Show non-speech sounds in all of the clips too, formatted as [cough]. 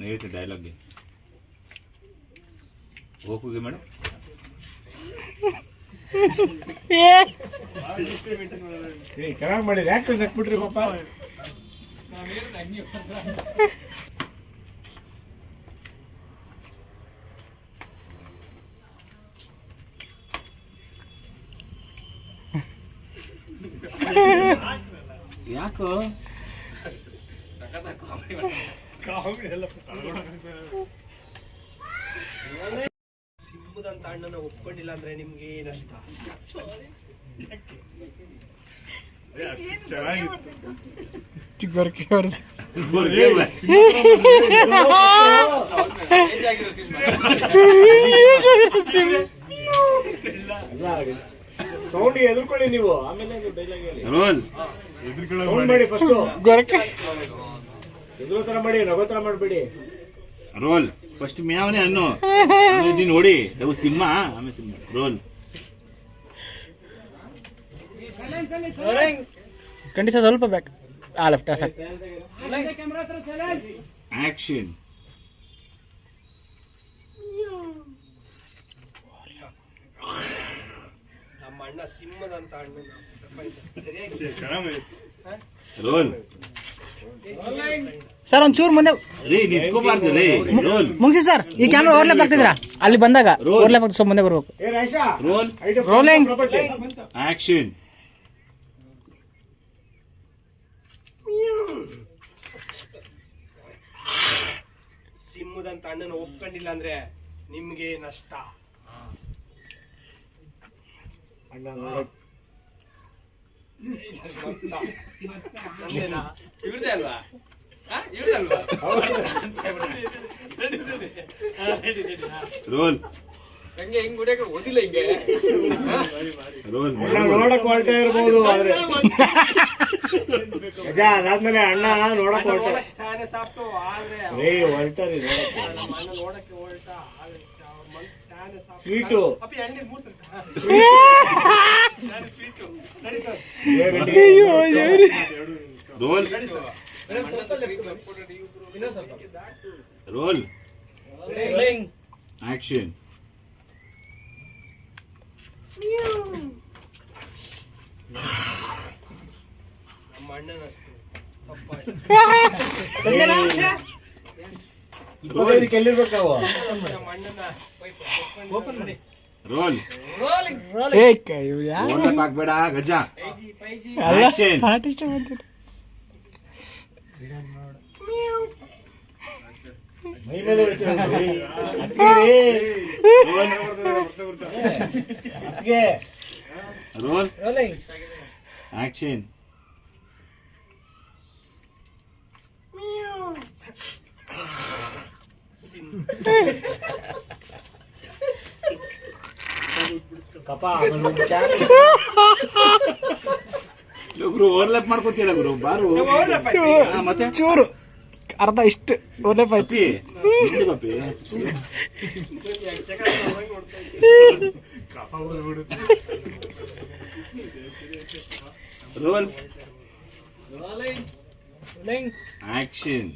ನಾನು ಹೇಳ್ತೀನಿ ಡೈಲಾಗ್ಗೆ ಹೋಗುಗೆ ಮೇಡಮ್? ಚೆನ್ನಾಗಿ ಮಾಡಿ ಯಾಕೆ ನಟ್ಬಿಟ್ರಿ ಪಾಪ. ಯಾಕೋ? ಸಿಂಬುದಂತ ಅಣ್ಣನ ಒಪ್ಕೊಂಡಿಲ್ಲ ಅಂದ್ರೆ ನಿಮ್ಗೆ ಏನಷ್ಟ ಸೌಂಡ್ ಎದುರ್ಕೊಳ್ಳಿ ನೀವು. ಆಮೇಲೆ ಡೈಲಾಗ್ ಹೇಳಿ ರೋಲ್ ಸೌಂಡ್ ಮಾಡಿ ಫಸ್ಟ್ ಗೊರಕೆ. ಎದುರು ತರ ಮಾಡಿ ನಗೋ ತರ ಮಾಡಬೇಡಿ. ರೋಲ್. ಫಸ್ಟ್ ಮ್ಯಾವನೇ ಅನ್ನು. ಆಮೇಲೆ ನೀನು ನೋಡಿ. ಅವು ಸಿಂಹ ಆಮೇಲೆ ಸಿಂಹ. ರೋಲ್. ಖಂಡಿತ ಸ್ವಲ್ಪ ಬ್ಯಾಕ್ ಆ ಲೆಫ್ಟ್ ಸಾಕು ಆಕ್ಷನ್ ನಮ್ಮ ಅಣ್ಣ ಸಿಂಹದಂತ ಅಣ್ಣನ ಸರಿಯಾಗಿ ರೋಲ್. ಸರ್ ಒಂಚೂರು ಮುಂದೆ ಮುಗಿಸಿ ಸರ್ ಈ ಕ್ಯಾಮ್ರಾ ಓವರ್ಲ್ಯಾಪ್ ಆಗ್ತಿದ್ರಾ? ಅಲ್ಲಿ ಬಂದಾಗ ಓರ್ಲೆ ಓವರ್ಲ್ಯಾಪ್ ಆಗ್ತದೆ ಸ್ವಲ್ಪ ಮುಂದೆ ಬರ್ಬೇಕು. ರೋಲಿಂಗ್ ಆಕ್ಷನ್ ಸಿಮ್ಮದಂತ ಅಣ್ಣನ ಒಪ್ಕೊಂಡಿಲ್ಲ ಅಂದ್ರೆ ನಿಮ್ಗೆ ನಷ್ಟ. ಅಣ್ಣ [laughs] ಇವ್ರದೇ ಅಲ್ವಾ? ರೋಲ್ ಹಂಗೆ ಹಿಂಗ್ ಹೊಡಿಯಕ್ಕೆ ಓದಿಲ್ಲ ಹಿಂಗೆ. ರೋಲ್ ನೋಡಕ್ ಹೊರಟೆ ಇರ್ಬೋದು ಆದ್ರೆ. ಅಜ್ಜ ಅದಾದ್ಮೇಲೆ ಅಣ್ಣ ನೋಡಕ್ ಹೊರಟೆ ರೇ ಹೊರಟಾರಿ ನೋಡಕ್ಕೆ. ಸ್ವೀಟು ಅಪ್ಪಿ ಎಣ್ಣೆ ಮೂರ್ತ ಸ್ವೀಟು ಏ ಗಂಡಿ. ರೋಲ್ ರೋಲ್ ಆಕ್ಷನ್ ನಮ್ಮ ಅಣ್ಣನಷ್ಟು ತಪ್ಪಾಯ್ತು ಇಪ್ಪತ್ತೈದಕ್ಕೆ ಎಲ್ಲಿರ್ಬೇಕು ನಾವು ನಮ್ಮ ಅಣ್ಣನ ಓಪನ್ ಮಾಡಿ ರೋಲ್ ಹಾಕ್ಬೇಡ ಗಜ. ಅಲ್ಲ Action. [laughs] ಕಪ. [laughs] ಗುರು ಓವರ್ಲ್ಯಾಪ್ ಮಾಡ್ಕೋತೀರ ಗುರು ಬಾರು. ಹಾ, ಮತ್ತೆ? ಚೂರು ಅರ್ಧ ಇಷ್ಟು ಓವರ್ಲ್ಯಾಪ್ ಐತಿ ಪಪ್ಪಿ ಹಿಂದೆ puppy role action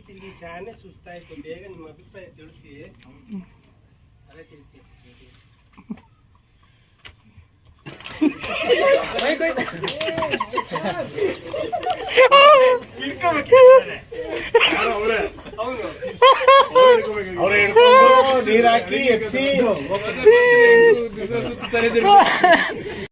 ತಿರುಗಿ ತಿರುಗಿ ಶಾನೆ ಸುಸ್ತಾಯ್ತು ಬೇಗ ನಿಮ್ಮ ಅಭಿಪ್ರಾಯ ತಿಳಿಸಿ ಅದೇ ತಿಳಿಸಿ ಅವ್ರೇ ಹಿಡ್ಕೊಂಡು ನೀರ್ ಹಾಕಿ ಎಪ್ಸಿ [laughs]